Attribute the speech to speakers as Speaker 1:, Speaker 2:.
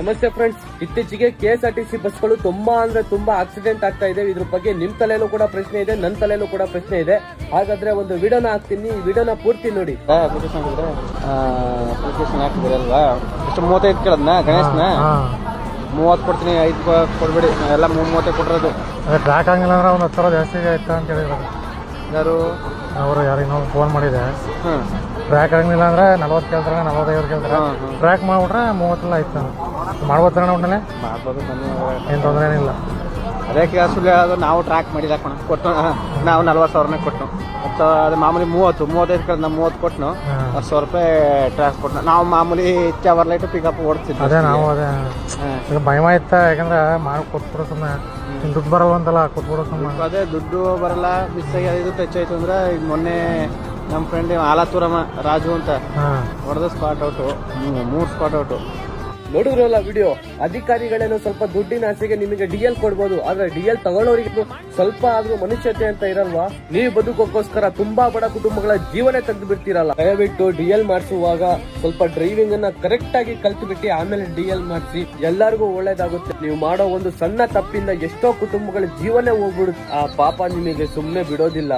Speaker 1: ನಮಸ್ತೆ ಫ್ರೆಂಡ್ಸ್ ಇತ್ತೀಚೆಗೆ K S R T C ಬಸ್ಗಳು ತುಂಬಾ ಅಂದ್ರೆ ತುಂಬಾ ಆಕ್ಸಿಡೆಂಟ್ ಆಗ್ತಾ ಇದೆ. ಇದ್ರ ಬಗ್ಗೆ ನಿಮ್ ತಲೆಯಲ್ಲೂ ಕೂಡ ಪ್ರಶ್ನೆ ಇದೆ ನನ್ನ ತಲೆಯಲ್ಲೂ ಕೂಡ ಪ್ರಶ್ನೆ ಇದೆ. ಹಾಗಾದ್ರೆ ಒಂದು ವಿಡಿಯೋನ ಹಾಕ್ತೀನಿ. ಈ ವಿಡಿಯೋನ ಪೂರ್ತಿ ನೋಡಿ.
Speaker 2: ಅಪ್ಲಿಕೇಶನ್ ಎಷ್ಟು ಮೂವತ್ತೈದು ಕೇಳದ್ನ ಗಣೇಶ್ನ? ಮೂವತ್ತು ಕೊಡ್ತೀನಿ ಐದು ಕೊಡ್ಬೇಡಿ. ಎಲ್ಲ ಮೂವತ್ತೈದು ಕೊಟ್ಟಿರೋದು
Speaker 3: ಆಗಿಲ್ಲ ಅಂದ್ರೆ ಒಂದು ಹತ್ತು ಜಾಸ್ತಿ ಆಯ್ತಾ ಅಂತ ಹೇಳಿದ್ರು.
Speaker 2: ಯಾರು?
Speaker 3: ಅವರು ಯಾರು ಇನ್ನೊಂದು ಫೋನ್ ಮಾಡಿದೆ. ಟ್ರ್ಯಾಕ್ ಆಗಲಿಲ್ಲ ಅಂದ್ರೆ ನಲ್ವತ್ತು ಕೇಳ್ತಾರೆ ನಲ್ವತ್ತೈದು ಕೇಳ್ತಾರೆ. ಟ್ರ್ಯಾಕ್ ಮಾಡ್ಬಿಟ್ರೆ ಮೂವತ್ತೆಲ್ಲ ಆಯ್ತು. ಒಟ್ಟನೆ
Speaker 2: ಮಾಡ್ಬೋದು ಬನ್ನಿ
Speaker 3: ಏನು ತೊಂದರೆ ಏನಿಲ್ಲ.
Speaker 2: ಅದೇ ಸುಳ್ಳು ಅದು ನಾವು ಟ್ರ್ಯಾಕ್ ಮಾಡಿದ ಹಾಕೋಣ ಕೊಟ್ಟು ನಾವು ನಲ್ವತ್ತು ಸಾವಿರನೇ ಕೊಟ್ಟು ಮತ್ತು ಅದು ಮಾಮೂಲಿ ಮೂವತ್ತು ಮೂವತ್ತೈದು ಕಡೆ ನಾವು ಮೂವತ್ತು ಕೊಟ್ಟು. ಹತ್ತು ಸಾವಿರ ರೂಪಾಯಿ ಟ್ರ್ಯಾಕ್ ಕೊಟ್ಟು ನಾವು ಮಾಮೂಲಿ ಚವರ್ ಲೈಟ್ ಪಿಕಪ್ ಓಡಿಸ್ತಿದ್ವಿ
Speaker 3: ಅದೇ ನಾವು ಅದೇ. ಭಯ ಇತ್ತ ಯಾಕಂದ್ರೆ ಮಾಡಿ ಕೊಟ್ಬಿಡೋ ಸುಮ್ಮನೆ ದುಡ್ಡು ಬರಲ್ಲ ಅಂತಲ್ಲ ಕೊಟ್ಬಿಡೋ ಸುಮ್ಮನೆ
Speaker 2: ಅದೇ ದುಡ್ಡು ಬರಲ್ಲ ಮಿಸ್ ಆಗಿ ಅದು ಟಚ್ ಆಯ್ತು ಅಂದ್ರೆ ಈಗ ಮೊನ್ನೆ ನಮ್ಮ ಫ್ರೆಂಡ್ ಆಲಾತೂರಮ್ಮ ರಾಜು ಅಂತ. ಹೊಡೆದ ಸ್ಪಾಟ್ ಔಟು ಮೂರು ಸ್ಪಾಟ್ ಔಟು
Speaker 1: ನೋಡಿದ್ರಲ್ಲ ವಿಡಿಯೋ? ಅಧಿಕಾರಿಗಳೇನು ಸ್ವಲ್ಪ ದುಡ್ಡಿನ ಆಸೆಗೆ ನಿಮಗೆ ಡಿ ಎಲ್ ಕೊಡ್ಬೋದು. ಆದ್ರೆ ಡಿ ಎಲ್ ತಗೊಳ್ಳೋರಿಗೆ ಸ್ವಲ್ಪ ಆದ್ರೂ ಮನುಷ್ಯತೆ ಅಂತ ಇರಲ್ವಾ? ನೀವು ಬದುಕೋಕ್ಕೋಸ್ಕರ ತುಂಬಾ ಬಡ ಕುಟುಂಬಗಳ ಜೀವನ ತೆಗೆದು ಬಿಡ್ತಿರಲ್ಲ ದಯವಿಟ್ಟು ಡಿ ಎಲ್ ಮಾಡಿಸುವಾಗ ಸ್ವಲ್ಪ ಡ್ರೈವಿಂಗ್ ಅನ್ನ ಕರೆಕ್ಟ್ ಆಗಿ ಕಲ್ತು ಬಿಟ್ಟು ಆಮೇಲೆ ಡಿ ಎಲ್ ಮಾಡಿಸಿ. ಎಲ್ಲರಿಗೂ ಒಳ್ಳೇದಾಗುತ್ತೆ. ನೀವು ಮಾಡೋ ಒಂದು ಸಣ್ಣ ತಪ್ಪಿಂದ ಎಷ್ಟೋ ಕುಟುಂಬಗಳ ಜೀವನೇ ಹೋಗ್ಬಿಡುತ್ತೆ. ಆ ಪಾಪ ನಿಮಗೆ ಸುಮ್ಮನೆ ಬಿಡೋದಿಲ್ಲ.